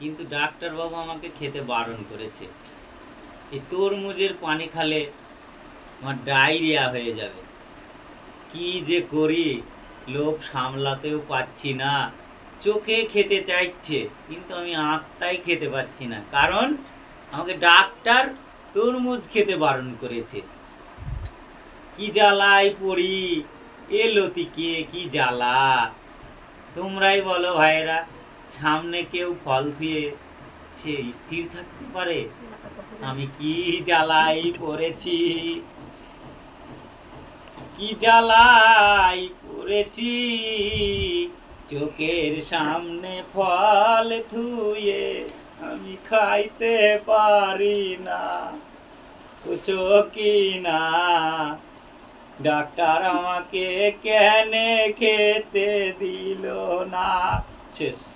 কিন্তু ডাক্তারবাবু আমাকে খেতে বারণ করেছে। এই তরমুজের পানি খালে আমার ডায়রিয়া হয়ে যাবে। কি যে করি, লোভ সামলাতেও পাচ্ছি না। চোখে খেতে চাইছে, কিন্তু আমি আত্মাই খেতে পাচ্ছি না। কারণ আমাকে ডাক্তার তরমুজ খেতে বারণ করেছে। কি জ্বালায় পড়ি এ লতিকে কি জ্বালা? তোমরাই বলো ভাইয়েরা। সামনে কেউ ফল দিয়ে সে স্থির থাকতে পারে? আমি কি জ্বালাই পড়েছি? কি জ্বালাই পড়েছি? চোখের সামনে ফল ধুয়ে আমি খাইতে পারি না। কি না? ডাক্তার আমাকে কেন খেতে দিল না? শেষ।